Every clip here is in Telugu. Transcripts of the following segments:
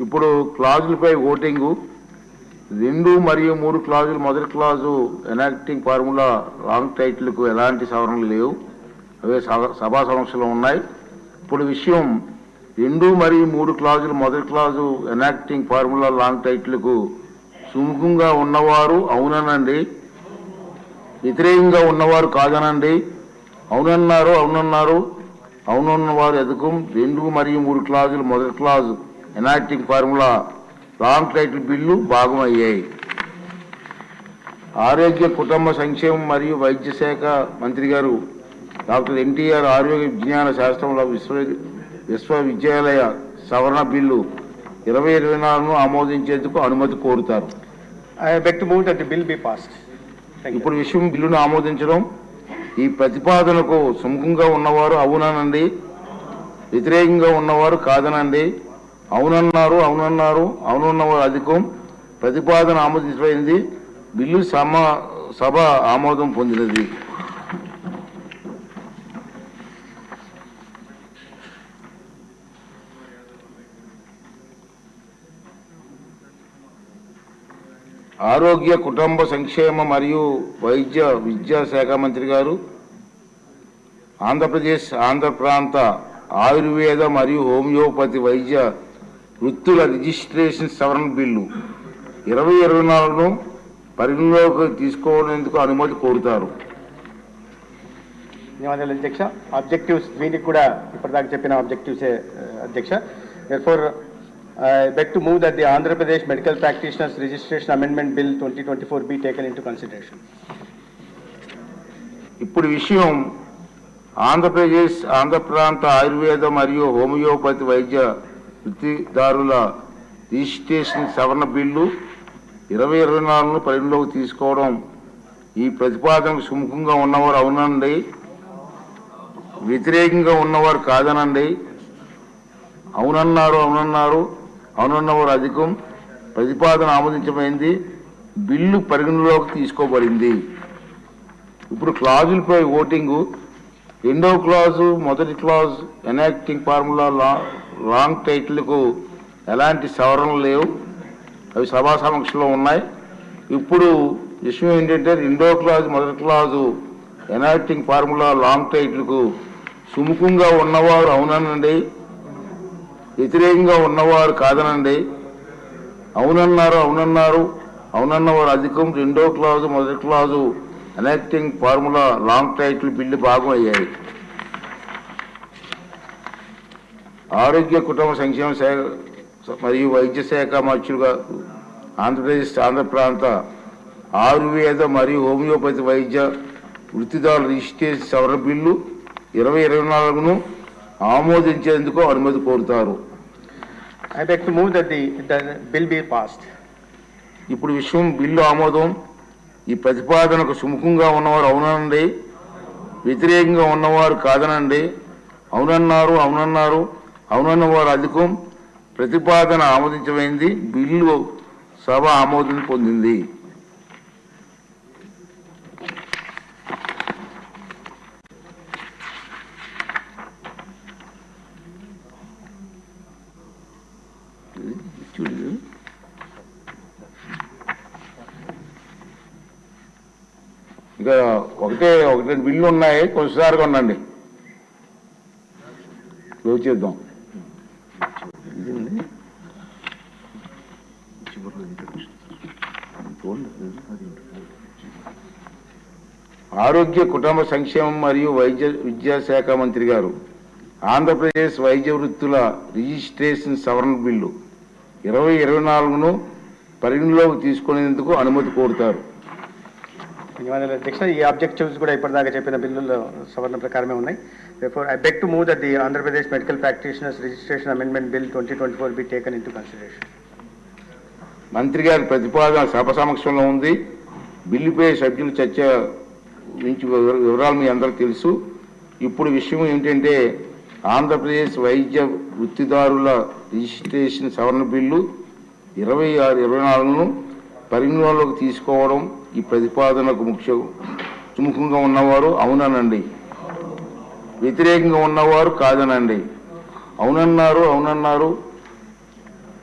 ఇప్పుడు క్లాజులపై ఓటింగు. రెండు మరియు మూడు క్లాజులు మొదటి క్లాజు ఎనాక్టింగ్ ఫార్ములా లాంగ్ టైటిల్కు ఎలాంటి సవరణలు లేవు. అవే సభ- సభా సమస్యలు ఉన్నాయి. ఇప్పుడు విషయం రెండు మరియు మూడు క్లాజులు మొదటి క్లాజు ఎనాక్టింగ్ ఫార్ములా లాంగ్ టైటిల్కు సుముఖంగా ఉన్నవారు అవుననండి. వ్యతిరేకంగా ఉన్నవారు కాదనండి. అవునన్నారు అవునన్నారు అవునున్నవారు ఎదుకం రెండు మరియు మూడు క్లాజులు మొదటి clause enacting formula long title bill భాగమయ్యాయి. ఆరోగ్య కుటుంబ సంక్షేమం మరియు వైద్య శాఖ మంత్రి గారు డాక్టర్ ఎన్టీఆర్ ఆరోగ్య విజ్ఞాన శాస్త్రంలో విశ్వ విశ్వవిద్యాలయ సవరణ బిల్లు ఇరవై ఇరవై నాలుగును ఆమోదించేందుకు అనుమతి కోరుతారు. You. ఇప్పుడు విషయం బిల్లును ఆమోదించడం ఈ ప్రతిపాదనకు సుముఖంగా ఉన్నవారు అవుననండి వ్యతిరేకంగా ఉన్నవారు కాదనండి. అవునన్నారు అవునన్నారు అవునున్న అధికం. ప్రతిపాదన ఆమోదించబడింది. బిల్లు సమ సభ ఆమోదం పొందినది. ఆరోగ్య కుటుంబ సంక్షేమ మరియు వైద్య విద్యా శాఖ మంత్రి గారు ఆంధ్రప్రదేశ్ ఆంధ్ర ప్రాంత ఆయుర్వేద మరియు హోమియోపతి వైద్య వృత్తుల రిజిస్ట్రేషన్ సవరణ బిల్లు. ఇరవై ఇరవై నాలుగును పరిగణలోకి తీసుకోవడానికి అనుమతి కోరుతారు? ధన్యవాదాలు అధ్యక్ష. ఆబ్జెక్టివ్స్ దీనికి కూడా ఇప్పటిదాకా చెప్పిన ఆబ్జెక్టివ్స్ అధ్యక్ష. For to move that the Andhra Pradesh medical practitioners registration amendment bill twenty twenty four be taken into consideration ఇప్పుడు విషయం ఆంధ్రప్రదేశ్ ఆంధ్ర ప్రాంత ఆయుర్వేద మరియు హోమియోపతి వైద్య వృత్తిదారుల రిజిస్ట్రేషన్ సవరణ బిల్లు ఇరవై ఇరవై నాలుగును పరిగణలోకి తీసుకోవడం. ఈ ప్రతిపాదనకు సుముఖంగా ఉన్నవారు అవునండి. వ్యతిరేకంగా ఉన్నవారు కాదనండి. అవునన్నారు అవునన్నారు అవునన్నవారు అధికం. ప్రతిపాదన ఆమోదించమైంది బిల్లు పరిగణలోకి తీసుకోబడింది. ఇప్పుడు క్లాజులపై ఓటింగు. రెండో క్లాజు మొదటి క్లాజ్ ఎనాక్టింగ్ ఫార్ములా లా లాంగ్ టైటిల్కు ఎలాంటి సవరణలు లేవు. అవి సభా సమక్షంలో ఉన్నాయి. ఇప్పుడు విషయం ఏంటంటే రెండో క్లాజ్ మొదటి క్లాజు ఎనాక్టింగ్ ఫార్ములా లాంగ్ టైటిల్కు సుముఖంగా ఉన్నవారు అవుననండి. వ్యతిరేకంగా ఉన్నవారు కాదనండి. అవునన్నారు అవునన్నారు. అవునన్నవారు అధికం. రెండో క్లాజు మొదటి clause enacting formula long title bill భాగం అయ్యాయి. ఆరోగ్య కుటుంబ సంక్షేమ శాఖ మరియు వైద్య శాఖ మంత్రులుగా ఆంధ్రప్రదేశ్ ఆంధ్ర ప్రాంత ఆయుర్వేద మరియు హోమియోపతి వైద్య వృత్తిదారుల రిజిస్ట్రేషన్ సవరణ బిల్లు ఇరవై ఇరవై నాలుగును ఆమోదించేందుకు అనుమతి కోరుతారు. ఇప్పుడు విషయం బిల్లు ఆమోదం. ఈ ప్రతిపాదనకు సుముఖంగా ఉన్నవారు అవునండి. వ్యతిరేకంగా ఉన్నవారు కాదనండి. అవునన్నారు అవునన్నారు. అవునన్న వారు అధికం ప్రతిపాదన ఆమోదించమైంది బిల్లు సభ ఆమోదం పొందింది. ఇంకా ఒకటే ఒకటి బిల్లు ఉన్నాయి కొంచెంసారిగా ఉండండి. క్లోజ్ చేద్దాం. ఇదండి. ఆరోగ్య కుటుంబ సంక్షేమం మరియు వైద్య విద్యాశాఖ మంత్రి గారు ఆంధ్రప్రదేశ్ వైద్య వృత్తుల రిజిస్ట్రేషన్ సవరణ బిల్లు ఇరవై ఇరవై నాలుగును పరిగణలోకి తీసుకునేందుకు అనుమతి కోరుతారు. అధ్యక్ష ఈ ఆబ్జెక్టివ్స్ కూడా ఇప్పటిదాకా చెప్పిన బిల్లుల్లో సవరణ ప్రకారమే ఉన్నాయి. Therefore, I beg to move that the Andhra Pradesh medical Medical registration Registration bill twenty twenty four taken into in మంత్రి గారి ప్రతిపాదన సభ సమక్షంలో ఉంది. బిల్లుపై సభ్యులు చర్చ నుంచి వివరాలు మీ అందరికీ తెలుసు. ఇప్పుడు విషయం ఏంటంటే ఆంధ్రప్రదేశ్ వైద్య వృత్తిదారుల రిజిస్ట్రేషన్ సవరణ బిల్లు ఇరవై ఆరు ఇరవై నాలుగును పరిగణలోకి తీసుకోవడం ఈ ప్రతిపాదనకు ముఖ్య సుముఖంగా ఉన్నవారు అవునానండి. వ్యతిరేకంగా ఉన్నవారు కాదనండి. అవునన్నారు అవునన్నారు.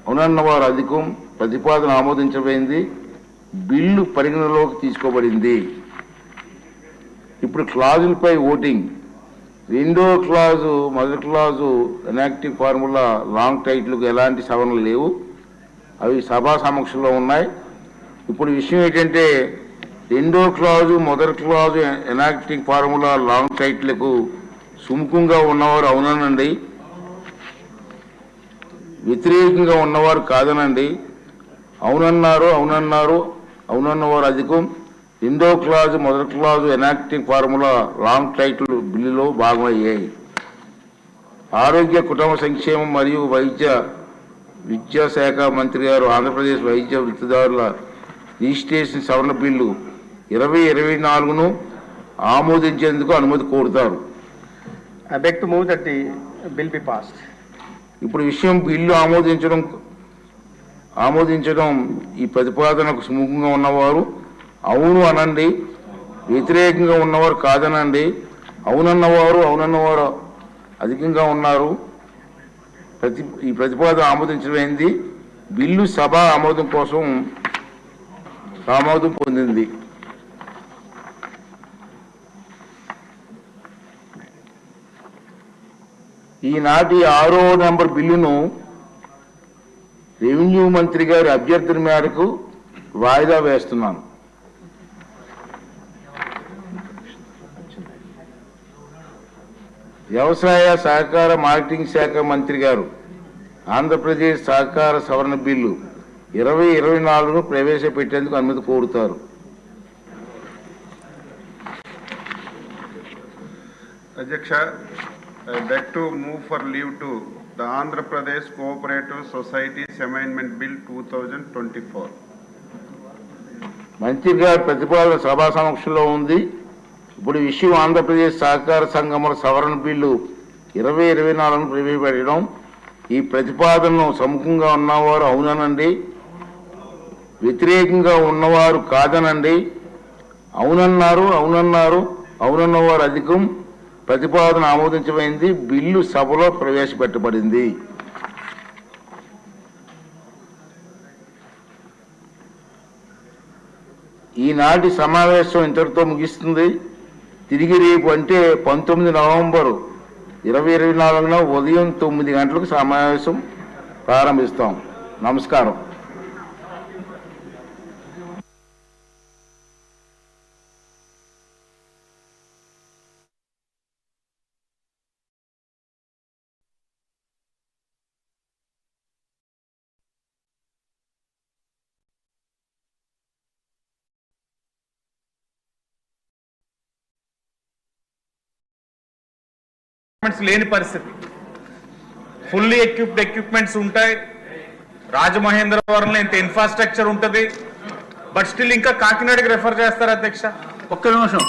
అవునన్న వారు అధికం ప్రతిపాదన ఆమోదించబడింది. బిల్లు పరిగణలోకి తీసుకోబడింది. ఇప్పుడు క్లాజులపై ఓటింగ్. రెండో క్లాజు మొదటి క్లాజు ఎనాక్టివ్ ఫార్ములా లాంగ్ టైటిల్కు ఎలాంటి సవరణలు లేవు. అవి సభా సమక్షంలో ఉన్నాయి. ఇప్పుడు విషయం ఏంటంటే రెండో క్లాజు మొదటి క్లాజు ఎనాక్టింగ్ ఫార్ములా లాంగ్ టైట్లకు సుముఖంగా ఉన్నవారు అవునానండి. వ్యతిరేకంగా ఉన్నవారు కాదనండి. అవునన్నారు అవునన్నారు అవునన్నవారు అధికం. రెండో క్లాజు మొదటి clause enacting formula long title బిల్లులో భాగమయ్యాయి. ఆరోగ్య కుటుంబ సంక్షేమం మరియు వైద్య విద్యాశాఖ మంత్రి గారు ఆంధ్రప్రదేశ్ వైద్య వృత్తిదారుల రిజిస్ట్రేషన్ సవరణ బిల్లు ఇరవై ఇరవై నాలుగును ఆమోదించేందుకు అనుమతి కోరుతారు. I beg to move that ఇప్పుడు విషయం బిల్లు ఆమోదించడం ఆమోదించడం ఈ ప్రతిపాదనకు సుముఖంగా ఉన్నవారు అవును అనండి వ్యతిరేకంగా ఉన్నవారు కాదనండి అవునన్నవారు అవునన్నవారు అధికంగా ఉన్నారు. ప్రతి ఈ ప్రతిపాదన ఆమోదించమైంది బిల్లు సభ ఆమోదం కోసం ఆమోదం పొందింది. ఈనాటి ఆరో నెంబర్ బిల్లును రెవెన్యూ మంత్రి గారి అభ్యర్థన మేరకు వాయిదా వేస్తున్నాను. వ్యవసాయ సహకార మార్కెటింగ్ శాఖ మంత్రి గారు ఆంధ్రప్రదేశ్ సహకార సవరణ బిల్లు ఇరవై ఇరవై నాలుగును ప్రవేశపెట్టేందుకు అనుమతి కోరుతారు. అధ్యక్ష Uh, I beg to move for leave to the Andhra Pradesh Cooperative Societies Amendment Bill 2024. మంత్రి గారి ప్రతిపాదన సభా సమక్షంలో ఉంది. ఇప్పుడు విషయం ఆంధ్రప్రదేశ్ సహకార సంఘముల సవరణ బిల్లు ఇరవై ఇరవై నాలుగును ప్రవేశపెట్టడం. ఈ ప్రతిపాదనను సముఖంగా ఉన్నవారు అవుననండి. వ్యతిరేకంగా ఉన్నవారు కాదనండి. అవునన్నారు అవునన్నారు అవునన్నవారు అధికం. ప్రతిపాదన ఆమోదించబడింది బిల్లు సభలో ప్రవేశపెట్టబడింది. ఈనాటి సమావేశం ఇంతటితో ముగిస్తుంది. తిరిగి రేపు అంటే పంతొమ్మిది నవంబరు ఇరవై ఇరవై నాలుగున ఉదయం తొమ్మిది గంటలకు సమావేశం ప్రారంభిస్తాం. నమస్కారం. ఎక్విప్మెంట్స్ లేని పరిస్థితి. ఫుల్లీ ఎక్విప్డ్ ఎక్విప్మెంట్స్ ఉంటాయి. రాజమహేంద్రవరంలో ఇంత ఇన్ఫ్రాస్ట్రక్చర్ ఉంటుంది. బట్ స్టిల్ ఇంకా కాకినాడకి రెఫర్ చేస్తారు అధ్యక్ష. ఒక్క నిమిషం.